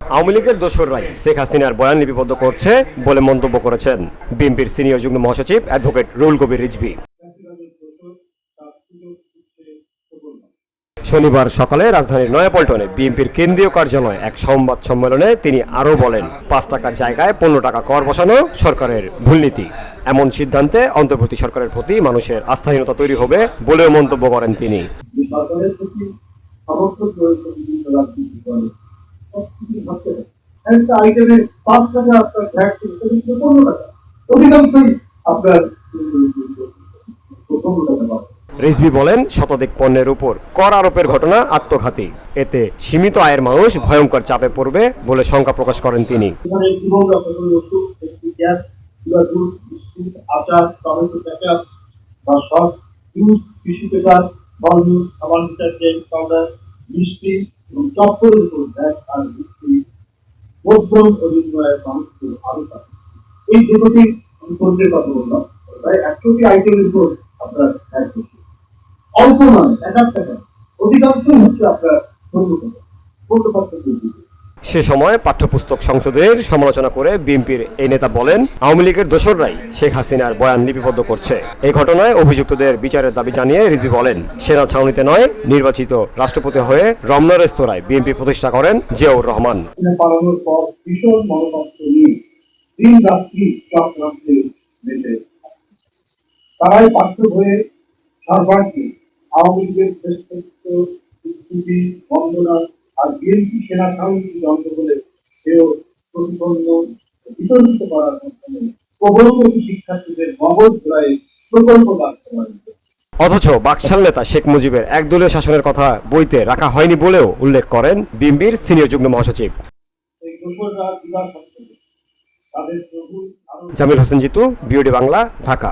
আওয়ামী লীগের দোসররাই শেখ হাসিনার বয়ান লিপিবদ্ধ করছে বলে মন্তব্য করেছেন বিএনপির সিনিয়র যুগ্ম মহাসচিব অ্যাডভোকেট রুল কবির রিজভি। শনিবার সকালে রাজধানীর নয়াপল্টনে বিএনপির কেন্দ্রীয় কার্যালয়ে এক সংবাদ সম্মেলনে তিনি আরও বলেন, পাঁচ টাকার জায়গায় পনেরো টাকা কর বসানো সরকারের ভুল নীতি। এমন সিদ্ধান্তে অন্তর্বর্তী সরকারের প্রতি মানুষের আস্থাহীনতা তৈরি হবে বলেও মন্তব্য করেন তিনি। সমর্থন রয়েছে বিভিন্ন রাজনীতি দলে সবকিছু ভাবতে হবে একটা আইটেমে পাঁচ টাকা আপনার ভ্যাট কিন্তু পনেরো টাকা। অধিকাংশই আপনার পনেরো টাকা পাবে রিজভি বলেন শতাধিক পণ্যের উপর কর আরোপের ঘটনা আত্মঘাতী। এতে সীমিত আয়ের মানুষ ভয়ঙ্কর চাপে পড়বে বলে শঙ্কা প্রকাশ করেন তিনি। আচার টমেটো বা juice tissue paper detergent powder মিষ্টি এবং উপর ব্যাগ আর মিষ্টি মধ্যম মানুষকে আরও এই দুটি আমি কথা বললাম। প্রায় একশোটি আইটেমের উপর আপনার ব্যাগ অল্প নয়, এক হাজার টাকা। অধিকাংশই হচ্ছে আপনার কথা পণ্য পাত্র সে সময় পাঠ্যপুস্তক সংসদের সমালোচনা করে বিএনপির এই নেতা বলেন, আওয়ামী লীগের দোসররাই শেখ হাসিনার বয়ান লিপিবদ্ধ করছে। এই ঘটনায় অভিযুক্তদের বিচারের দাবি জানিয়ে রিজভি বলেন, সেনা ছাউনিতে নয়, নির্বাচিত রাষ্ট্রপতি হয়ে রমনা রেস্তোরাঁয় বিএনপি প্রতিষ্ঠা করেন জিয়াউর রহমান। তারাই হয়ে আওয়ামী লীগের আর বিএনপি সেনা সামগ্রী যন্ত্র বলে সেও প্রতিপন্ন বিতর্কিত করার মাধ্যমে শিক্ষার্থীদের মগজ প্রকল্প করে। অথচ বাকশাল নেতা শেখ মুজিবের একদলীয় শাসনের কথা বইতে রাখা হয়নি বলেও উল্লেখ করেন বিএনপির সিনিয়র যুগ্ম মহাসচিব জামিল হোসেন জিতু বিওডি বাংলা ঢাকা